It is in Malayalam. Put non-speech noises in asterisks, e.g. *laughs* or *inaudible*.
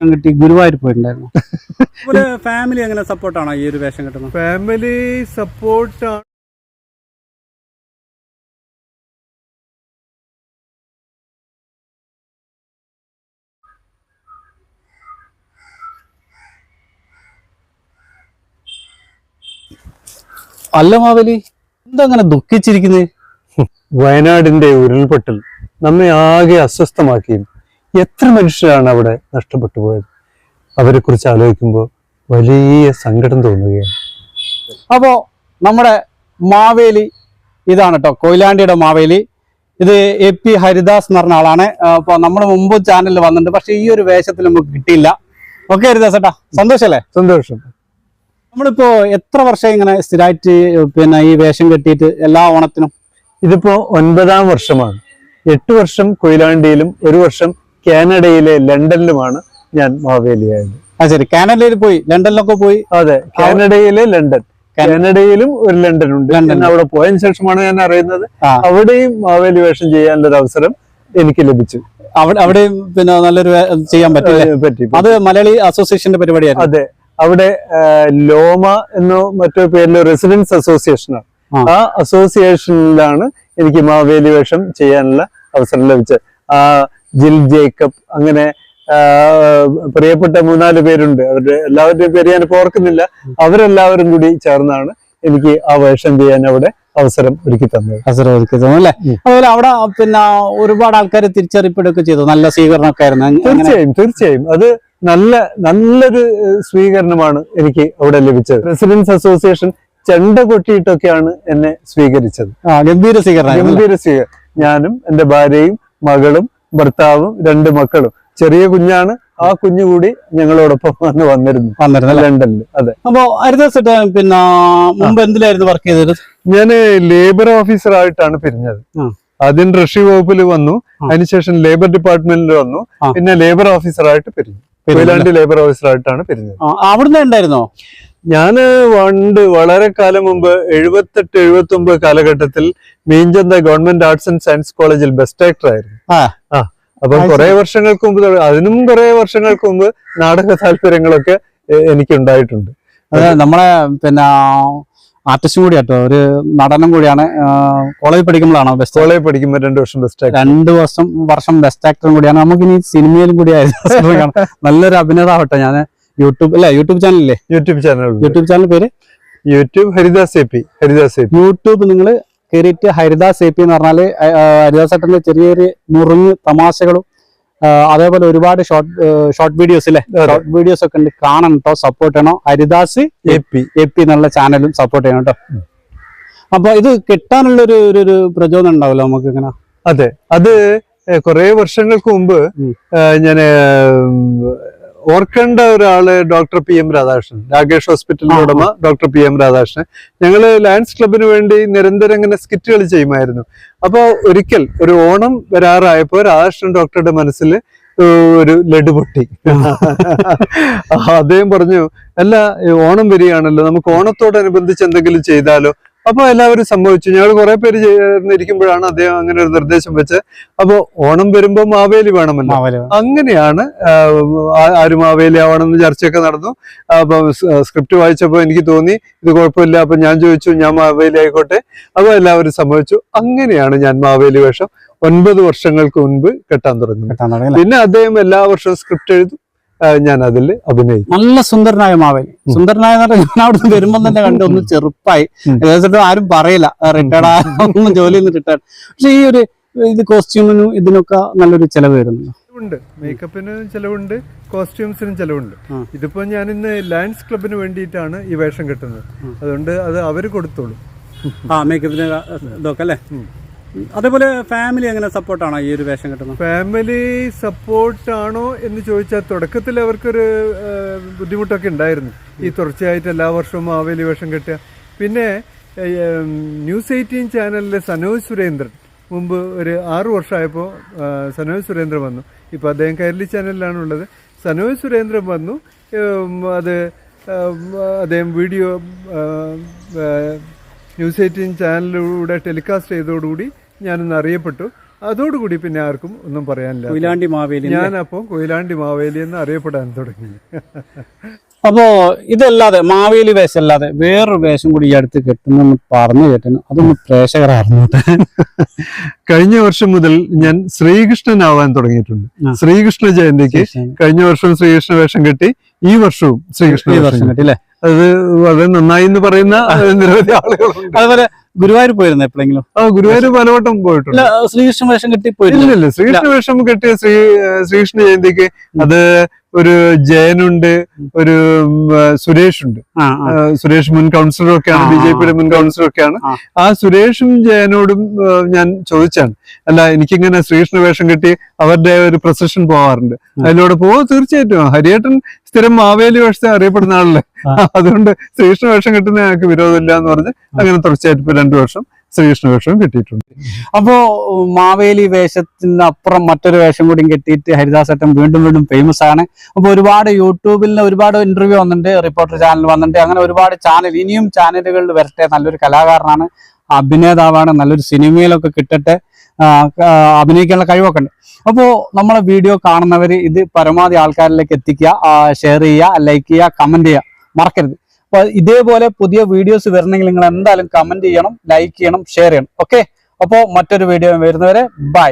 കിട്ടി ഗുരുവായൂർ പോയിട്ടുണ്ടായിരുന്നു. ഒരു ഫാമിലി എങ്ങനെ സപ്പോർട്ടാണോ ഈ ഒരു വേഷം കിട്ടുന്നത്? ഫാമിലി സപ്പോർട്ട് അല്ല മാവലി എന്താ അങ്ങനെ ദുഃഖിച്ചിരിക്കുന്നത് വയനാടിന്റെ ഉരുൾപൊട്ടൽ നമ്മെ ആകെ അസ്വസ്ഥമാക്കിയും എത്ര മനുഷ്യരാണ് അവിടെ നഷ്ടപ്പെട്ടു പോയത്? അവരെ കുറിച്ച് ആലോചിക്കുമ്പോൾ വലിയ സങ്കടം തോന്നുകയാണ്. അപ്പോ നമ്മുടെ മാവേലി ഇതാണ് കേട്ടോ കൊയിലാണ്ടിയുടെ മാവേലി. ഇത് എ പി ഹരിദാസ് എന്ന് പറഞ്ഞ ആളാണ്. അപ്പോൾ നമ്മുടെ മുമ്പ് ചാനലിൽ വന്നിട്ടുണ്ട്. പക്ഷെ ഈ ഒരു വേഷത്തിൽ നമുക്ക് കിട്ടിയില്ല. ഓക്കെ ഹരിദാസ് ഏട്ടാ സന്തോഷല്ലേ? സന്തോഷം. നമ്മളിപ്പോ എത്ര വർഷം ഇങ്ങനെ സ്ഥിരമായിട്ട് പിന്നെ ഈ വേഷം കെട്ടിയിട്ട് എല്ലാ ഓണത്തിനും? ഇതിപ്പോ ഒൻപതാം വർഷമാണ്. എട്ട് വർഷം കൊയിലാണ്ടിയിലും ഒരു വർഷം കാനഡയിലെ ലണ്ടനിലുമാണ് ഞാൻ മാവേലിയായത്. ആ ശരി. കാനഡയിൽ പോയി. ലണ്ടനിലൊക്കെ പോയി? അതെ. കാനഡയിലെ ലണ്ടൻ. കാനഡയിലും ഒരു ലണ്ടൻ. ഉണ്ട് ലണ്ടൻ. അവിടെ പോയതിനു ശേഷമാണ് ഞാൻ അറിയുന്നത്. അവിടെയും മാവേലി വേഷം ചെയ്യാനുള്ള ഒരു അവസരം എനിക്ക് ലഭിച്ചു. അവിടെ അവിടെയും പിന്നെ നല്ലൊരു ചെയ്യാൻ പറ്റില്ല? പറ്റി അത് മലയാളി അസോസിയേഷന്റെ പരിപാടിയായിരുന്നു. അതെ. അവിടെ ലോമ എന്നോ മറ്റോ പേരിൽ റെസിഡൻസ് അസോസിയേഷനാണ് ആണ്. ആ അസോസിയേഷനിലാണ് എനിക്ക് മാവേലി വേഷം ചെയ്യാനുള്ള അവസരം ലഭിച്ചത്. ആ ജിൽ ജേക്കബ് അങ്ങനെ പ്രിയപ്പെട്ട മൂന്നാൽ പേരുണ്ട്. അവരുടെ എല്ലാവരുടെയും പേര് ഞാൻ ഓർക്കുന്നില്ല. അവരെല്ലാവരും കൂടി ചേർന്നാണ് എനിക്ക് ആ വേഷം ചെയ്യാൻ അവിടെ അവസരം ഒരുക്കി തന്നത്. അവസരം ഒരുക്കി തന്നു അല്ലേ. അതുപോലെ അവിടെ പിന്നെ ഒരുപാട് ആൾക്കാരെ തിരിച്ചറിയപ്പെടുകയൊക്കെ ചെയ്തു. നല്ല സ്വീകരണമൊക്കെ ആയിരുന്നു. തീർച്ചയായും തീർച്ചയായും. അത് നല്ല നല്ലൊരു സ്വീകരണമാണ് എനിക്ക് അവിടെ ലഭിച്ചത്. റെസിഡൻസ് അസോസിയേഷൻ ചെണ്ട കൊട്ടിയിട്ടൊക്കെയാണ് എന്നെ സ്വീകരിച്ചത്. ഗംഭീര സ്വീകരണം ഗംഭീര സ്വീകരണം. ഞാനും എന്റെ ഭാര്യയും മകളും ഭർത്താവും രണ്ട് മക്കളും. ചെറിയ കുഞ്ഞാണ്. ആ കുഞ്ഞു കൂടി ഞങ്ങളോടൊപ്പം വന്ന് വന്നിരുന്നു. വന്നിരുന്നു ലണ്ടനിൽ അതെ. അപ്പൊ ഹരിദാസ് പിന്നെ മുമ്പ് എന്തിലായിരുന്നു വർക്ക് ചെയ്തത്? ഞാൻ ലേബർ ഓഫീസർ ആയിട്ടാണ് പിരിഞ്ഞത്. ആദ്യം കൃഷി വകുപ്പിൽ വന്നു. അതിനുശേഷം ലേബർ ഡിപ്പാർട്ട്മെന്റിൽ വന്നു. പിന്നെ ലേബർ ഓഫീസറായിട്ട് പിരിഞ്ഞു. കൊയിലാണ്ടി ലേബർ ഓഫീസറായിട്ടാണ് പിരിഞ്ഞത്. അവിടുന്ന് ഉണ്ടായിരുന്നോ ഞാൻ പണ്ട് വളരെ കാലം മുമ്പ് എഴുപത്തെട്ട് എഴുപത്തി ഒമ്പത് കാലഘട്ടത്തിൽ Meenchantha government arts and science കോളേജിൽ ബെസ്റ്റ് ആക്ടർ ആയിരുന്നു. അപ്പൊ കുറെ വർഷങ്ങൾക്ക് മുമ്പ് അതിനും കുറെ വർഷങ്ങൾക്ക് മുമ്പ് നാടക താല്പര്യങ്ങളൊക്കെ എനിക്ക് ഉണ്ടായിട്ടുണ്ട് അത് നമ്മളെ പിന്നെ ആർട്ടിസ്റ്റ് കൂടി കേട്ടോ ഒരു നടനം കൂടിയാണ് കോളേജിൽ പഠിക്കുമ്പോഴാണോ ബെസ്റ്റ് കോളേജ് പഠിക്കുമ്പോൾ രണ്ടു വർഷം ബെസ്റ്റ് ആക്ടർ രണ്ടു വർഷം വർഷം ബെസ്റ്റ് ആക്ടറും കൂടിയാണ്. നമുക്ക് ഇനി സിനിമയിലും കൂടി ആയിരുന്നു. *laughs* നല്ലൊരു അഭിനേതാവട്ടെ ഞാൻ യൂട്യൂബ് അല്ലേ യൂട്യൂബ് ചാനലില്ലേ യൂട്യൂബ് ചാനൽ യൂട്യൂബ് ചാനൽ പേര്? YouTube Haridas A P Haridas YouTube നിങ്ങൾ കയറിയിട്ട് ഹരിദാസ് എ പി എന്ന് പറഞ്ഞാൽ ഹരിദാസ് ഏട്ടന്റെ ചെറിയ ചെറിയ നുറുങ്ങ് തമാശകളും അതേപോലെ ഒരുപാട് ഷോർട്ട് ഷോർട്ട് വീഡിയോസ് അല്ലേ ഷോർട്ട് വീഡിയോസ് ഒക്കെ ഉണ്ട്. കാണണം കേട്ടോ സപ്പോർട്ട് ചെയ്യണോ. Haridas A P A P എന്നുള്ള ചാനലും സപ്പോർട്ട് ചെയ്യണം കേട്ടോ അപ്പൊ ഇത് കിട്ടാനുള്ള ഒരു ഒരു- പ്രചോദനം ഉണ്ടാവല്ലോ നമുക്ക് ഇങ്ങനെ? അതെ. അത് കുറെ വർഷങ്ങൾക്ക് മുമ്പ് ഞാൻ ഞാൻ ഓർക്കേണ്ട ഒരാൾ doctor P M Radhakrishnan Rakesh ഹോസ്പിറ്റലിന്റെ. ഉടമ ഡോക്ടർ പി എം രാധാകൃഷ്ണൻ. ഞങ്ങൾ ലയൺസ് ക്ലബിന് വേണ്ടി നിരന്തരം ഇങ്ങനെ സ്കിറ്റുകൾ ചെയ്യുമായിരുന്നു. അപ്പൊ ഒരിക്കൽ ഒരു ഓണം വരാറായപ്പോ രാധാകൃഷ്ണൻ ഡോക്ടറുടെ മനസ്സിൽ ഒരു ലഡു പൊട്ടി. *laughs* അദ്ദേഹം പറഞ്ഞു അല്ല ഓണം വരികയാണല്ലോ നമുക്ക് ഓണത്തോടനുബന്ധിച്ച് എന്തെങ്കിലും ചെയ്താലോ? അപ്പൊ എല്ലാവരും സംഭവിച്ചു. ഞങ്ങൾ കുറെ പേര് ചേർന്നിരിക്കുമ്പോഴാണ് അദ്ദേഹം അങ്ങനെ ഒരു നിർദ്ദേശം വെച്ച് അപ്പോൾ ഓണം വരുമ്പോൾ മാവേലി വേണമല്ലോ. അങ്ങനെയാണ് ആര് മാവേലി ആവണമെന്ന് ചർച്ചയൊക്കെ നടന്നു. അപ്പൊ സ്ക്രിപ്റ്റ് വായിച്ചപ്പോൾ എനിക്ക് തോന്നി ഇത് കുഴപ്പമില്ല അപ്പൊ ഞാൻ ചോദിച്ചു ഞാൻ മാവേലി ആയിക്കോട്ടെ. അപ്പോൾ എല്ലാവരും സംഭവിച്ചു. അങ്ങനെയാണ് ഞാൻ മാവേലി വേഷം ഒൻപത് വർഷങ്ങൾക്ക് മുൻപ് കെട്ടാൻ തുടങ്ങുന്നത്? പിന്നെ അദ്ദേഹം എല്ലാ വർഷവും സ്ക്രിപ്റ്റ് എഴുതും. ഞാൻ അതിൽ അഭിനയിക്കും. നല്ല സുന്ദരനായ മാവേലി. സുന്ദരനായ ഞാൻ അവിടുന്ന് വരുമ്പോൾ തന്നെ കണ്ട് ഒന്ന് ചെറുപ്പായി. ഏകദേശം ആരും പറയില്ല. റിട്ടയർഡ് ഒന്നും ജോലിയിൽ നിന്ന് റിട്ടയർഡ് പക്ഷെ ഈ ഒരു ഇത് കോസ്റ്റ്യൂമിനും ഇതിനൊക്കെ നല്ലൊരു ചെലവ് വരുന്നു ഉണ്ട് മേക്കപ്പിന് ചിലവുണ്ട് കോസ്റ്റ്യൂംസിനും ചിലവുണ്ട്. ഇതിപ്പോ ഞാൻ ഇന്ന് ലയൺസ് ക്ലബിന് വേണ്ടിയിട്ടാണ് ഈ വേഷം കെട്ടുന്നത്. അതുകൊണ്ട് അത് അവർ കൊടുത്തോളൂ. ആ മേക്കപ്പിന് ഇതൊക്കെ അല്ലേ. അതേപോലെ ഫാമിലി എങ്ങനെ സപ്പോർട്ടാണോ ഈ ഒരു വേഷം കിട്ടുന്നത് ഫാമിലി സപ്പോർട്ടാണോ എന്ന് ചോദിച്ചാൽ തുടക്കത്തിൽ അവർക്കൊരു ബുദ്ധിമുട്ടൊക്കെ ഉണ്ടായിരുന്നു. ഈ തുടർച്ചയായിട്ട് എല്ലാ വർഷവും മാവേലി വേഷം കെട്ടുക. പിന്നെ ന്യൂസ് എയ്റ്റീൻ ചാനലിലെ സനോജ് സുരേന്ദ്രൻ. മുമ്പ് ഒരു ആറു വർഷമായപ്പോൾ സനോജ് സുരേന്ദ്രൻ വന്നു. ഇപ്പോൾ അദ്ദേഹം കൈരളി ചാനലിലാണ് ഉള്ളത്. സനോജ് സുരേന്ദ്രൻ വന്നു. അത് അദ്ദേഹം വീഡിയോ ന്യൂസ് എയ്റ്റീൻ ചാനലിലൂടെ ടെലികാസ്റ്റ് ചെയ്തതോടുകൂടി ഞാനൊന്ന് അറിയപ്പെട്ടു. അതോടുകൂടി പിന്നെ ആർക്കും ഒന്നും പറയാനില്ല. കൊയിലാണ്ടി മാവേലി ഞാനപ്പോൾ കൊയിലാണ്ടി മാവേലി എന്ന് അറിയപ്പെടാൻ തുടങ്ങി. അപ്പോ ഇതല്ലാതെ മാവേലി വേഷം അല്ലാതെ വേറൊരു വേഷം കൂടി ഈ അടുത്ത് കിട്ടുന്ന പറഞ്ഞു കേട്ടു അതൊന്ന് പ്രേക്ഷകർ അറിഞ്ഞോട്ടെ കഴിഞ്ഞ വർഷം മുതൽ ഞാൻ ശ്രീകൃഷ്ണനാവാൻ തുടങ്ങിയിട്ടുണ്ട്. ശ്രീകൃഷ്ണ ജയന്തിക്ക് കഴിഞ്ഞ വർഷം ശ്രീകൃഷ്ണ വേഷം കെട്ടി ഈ വർഷവും ശ്രീകൃഷ്ണ വേഷം. കെട്ടി അല്ലേ? അത് വളരെ നന്നായി എന്ന് പറയുന്ന നിരവധി ആളുകൾ അതുപോലെ ഗുരുവായൂർ പോയിരുന്നു എപ്പോഴെങ്കിലും? ആ ഗുരുവായൂർ പലവട്ടം പോയിട്ടുണ്ട്. ഇല്ല ശ്രീകൃഷ്ണ വേഷം കെട്ടി പോയിട്ടില്ല ഇല്ലില്ല ശ്രീകൃഷ്ണ വേഷം കെട്ടിയ ശ്രീ ശ്രീകൃഷ്ണ ജയന്തിക്ക് അത് ഒരു ജയനുണ്ട് ഒരു സുരേഷ് ഉണ്ട് സുരേഷ് മുൻ കൗൺസിലർ ഒക്കെയാണ് ബി ജെ പിയുടെ മുൻ കൗൺസിലർ ഒക്കെയാണ് ആ. ആ സുരേഷും ജയനോടും ഞാൻ ചോദിച്ചാണ്. അല്ല എനിക്കിങ്ങനെ ശ്രീകൃഷ്ണ വേഷം കെട്ടി അവരുടെ ഒരു പ്രൊസഷൻ പോവാറുണ്ട്. അതിലൂടെ പോവോ തീർച്ചയായിട്ടും. ഹരിയേട്ടൻ സ്ഥിരം മാവേലി വേഷത്തെ അറിയപ്പെടുന്ന ആളല്ലേ? അതുകൊണ്ട് ശ്രീകൃഷ്ണ വേഷം കെട്ടുന്ന ഞങ്ങൾക്ക് വിരോധമില്ല എന്ന് പറഞ്ഞ് അങ്ങനെ തുടർച്ചയായിട്ട് ഇപ്പൊ രണ്ടു വർഷം ശ്രീകൃഷ്ണ വേഷവും കിട്ടിയിട്ടുണ്ട്. അപ്പോ മാവേലി വേഷത്തിന് അപ്പുറം മറ്റൊരു വേഷം കൂടി കെട്ടിയിട്ട് ഹരിദാസ് ഏട്ടൻ വീണ്ടും വീണ്ടും ഫേമസ് ആണ്. അപ്പൊ ഒരുപാട് യൂട്യൂബിൽ ഒരുപാട് ഇന്റർവ്യൂ വന്നിട്ടുണ്ട് റിപ്പോർട്ടർ ചാനൽ വന്നിട്ടുണ്ട്. അങ്ങനെ ഒരുപാട് ചാനൽ ഇനിയും ചാനലുകളിൽ വരട്ടെ നല്ലൊരു കലാകാരനാണ് അഭിനേതാവാണ് നല്ലൊരു സിനിമയിലൊക്കെ കിട്ടട്ടെ അഭിനയിക്കാനുള്ള കഴിവൊക്കെ ഉണ്ട്. അപ്പോൾ നമ്മളെ വീഡിയോ കാണുന്നവർ ഇത് പരമാവധി ആൾക്കാരിലേക്ക് എത്തിക്കുക ഷെയർ ചെയ്യുക ലൈക്ക് ചെയ്യുക കമന്റ് ചെയ്യുക. മറക്കരുത്. അപ്പോൾ ഇതേപോലെ പുതിയ വീഡിയോസ് വരണമെങ്കിൽ നിങ്ങൾ എന്തായാലും കമന്റ് ചെയ്യണം ലൈക്ക് ചെയ്യണം ഷെയർ ചെയ്യണം. ഓക്കെ അപ്പോൾ മറ്റൊരു വീഡിയോ വരുന്നവരെ ബൈ